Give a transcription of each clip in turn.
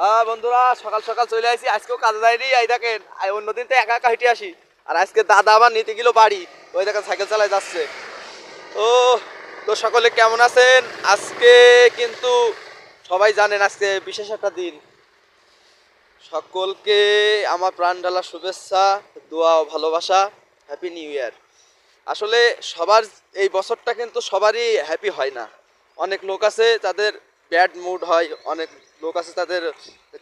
বন্ধুরা, সকাল সকাল চলে আসি আজকেও কাজে যাইনি। এই দেখেন অন্যদিন তো একা একা হেঁটে আসি। আর আজকে দাদা আমার নিতে গেল বাড়ি। ওই দেখেন, সাইকেল চালায় যাচ্ছে। ও, তো সকলে কেমন আছেন? আজকে কিন্তু সবাই জানেন, আজকে বিশেষ একটা দিন। সকলকে আমার প্রাণ ঢালা শুভেচ্ছা, দোয়া ও ভালোবাসা। হ্যাপি নিউ ইয়ার আসলে সবার, এই বছরটা কিন্তু সবারই হ্যাপি হয় না। অনেক লোক আছে তাদের ব্যাড মুড হয়, অনেক লোক আছে তাদের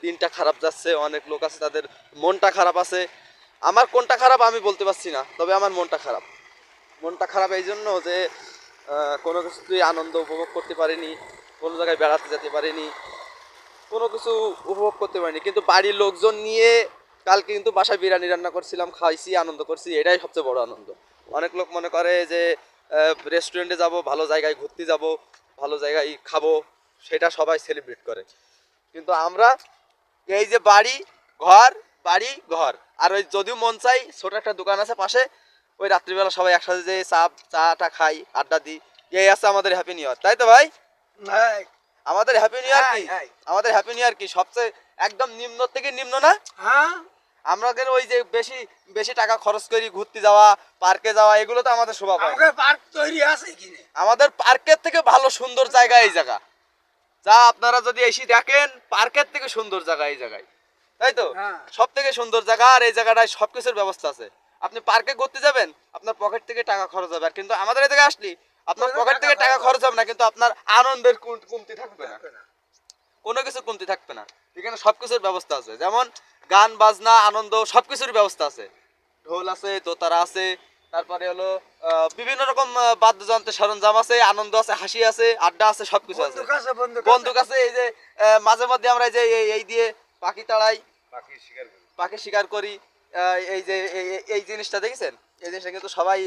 দিনটা খারাপ যাচ্ছে, অনেক লোক আছে তাদের মনটা খারাপ আছে। আমার কোনটা খারাপ আমি বলতে পারছি না, তবে আমার মনটা খারাপ। মনটা খারাপ এই জন্য যে কোনো কিছুতেই আনন্দ উপভোগ করতে পারিনি, কোনো জায়গায় বেড়াতে যেতে পারিনি, কোনো কিছু উপভোগ করতে পারিনি। কিন্তু বাড়ির লোকজন নিয়ে কালকে কিন্তু বাসায় বিরিয়ানি রান্না করছিলাম, খাইছি, আনন্দ করছি, এটাই সবচেয়ে বড় আনন্দ। অনেক লোক মনে করে যে রেস্টুরেন্টে যাব, ভালো জায়গায় ঘুরতে যাব, ভালো জায়গায় খাব। সেটা সবাই সেলিব্রেট করে। কিন্তু আমরা এই যে বাড়ি ঘর বাড়ি ঘর আর ওই যদিও মন চাই ছোট একটা দোকান আছে পাশে ওই রাত্রিবেলা সবাই একসাথে যে চা চাটা খাই আড্ডা দিই এই আছে আমাদের হ্যাপি নিউ ইয়ার তাই তো ভাই? হ্যাঁ। আমাদের হ্যাপি নিউ ইয়ার কি? হ্যাঁ। আমাদের হ্যাপি নিউ ইয়ার কি? সবচেয়ে একদম নিম্ন থেকে নিম্ন না? হ্যাঁ। আমরা কেন ওই যে বেশি বেশি টাকা খরচ করি ঘুরতে যাওয়া পার্কে যাওয়া এগুলো তো আমাদের শোভা পায়। পার্ক তৈরি আছে কিনে। আমাদের পার্কের থেকে ভালো সুন্দর জায়গা এই জায়গা। যা আপনারা যদি এসে দেখেন পার্কের থেকে সুন্দর জায়গা এই জায়গায়। তাই তো? হ্যাঁ। সব থেকে সুন্দর জায়গা আর এই জায়গাটায় সব কিছুর ব্যবস্থা আছে। আপনি পার্কে ঘুরতে যাবেন আপনার পকেট থেকে টাকা খরচ হবে। আর কিন্তু আমাদের এই জায়গায় আসলি আপনার পকেট থেকে টাকা খরচ হবে না কিন্তু আপনার আনন্দের কমতি থাকবে না। কোনো কিছু কমতি থাকবে না। এখানে সব কিছুর ব্যবস্থা আছে। যেমন গান বাজনা আনন্দ সব কিছুর ব্যবস্থা আছে। ঢোল আছে দোতারা আছে তারপরে হলো বিভিন্ন রকম বাদ্যযন্ত্রের সরঞ্জাম আছে আনন্দ আছে হাসি আছে আড্ডা আছে সব কিছু আছে বন্দুক আছে। এই যে মাঝে মধ্যে আমরা যে এই- দিয়ে পাখি তাড়াই পাখি শিকার করি। এই যে এই- জিনিসটা দেখেছেন? এই জিনিসটা কিন্তু সবাই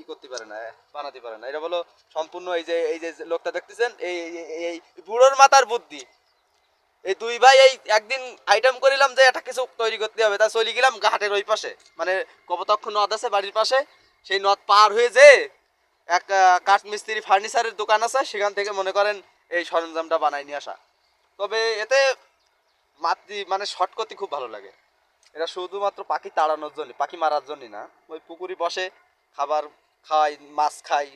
ই করতে পারে না বানাতে পারে না। এটা বলো সম্পূর্ণ এই যে এই যে লোকটা দেখতেছেন এই এই- বুড়োর মাথার বুদ্ধি। এই দুই ভাই এই একদিন আইটেম করিলাম যে একটা কিছু তৈরি করতে হবে। তা চলে গেলাম ঘাটের ওই পাশে। মানে কপতক্ষ নদ আছে বাড়ির পাশে। সেই নদ পার হয়ে যে এক আহ, কাঠমিস্ত্রি ফার্নিচারের দোকান আছে সেখান থেকে মনে করেন এই সরঞ্জামটা বানাই নিয়ে আসা। তবে এতে মাতৃ মানে শর্ট খুব ভালো লাগে। এটা শুধুমাত্র পাখি তাড়ানোর জন্য পাখি মারার জন্য না। ওই পুকুরি বসে খাবার খাই মাছ খাই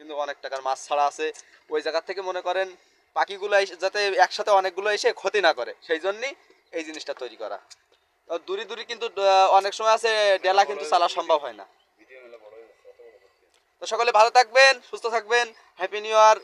কিন্তু অনেক টাকার মাছ ছাড়া আছে। ওই জায়গা থেকে মনে করেন পাখিগুলো যাতে একসাথে অনেকগুলো এসে ক্ষতি না করে, সেই জন্যই এই জিনিসটা তৈরি করা। দূরে দূরে কিন্তু অনেক সময় আছে, ডেলা কিন্তু চালা সম্ভব হয় না। তো সকলে ভালো থাকবেন, সুস্থ থাকবেন হ্যাপি নিউ ইয়ার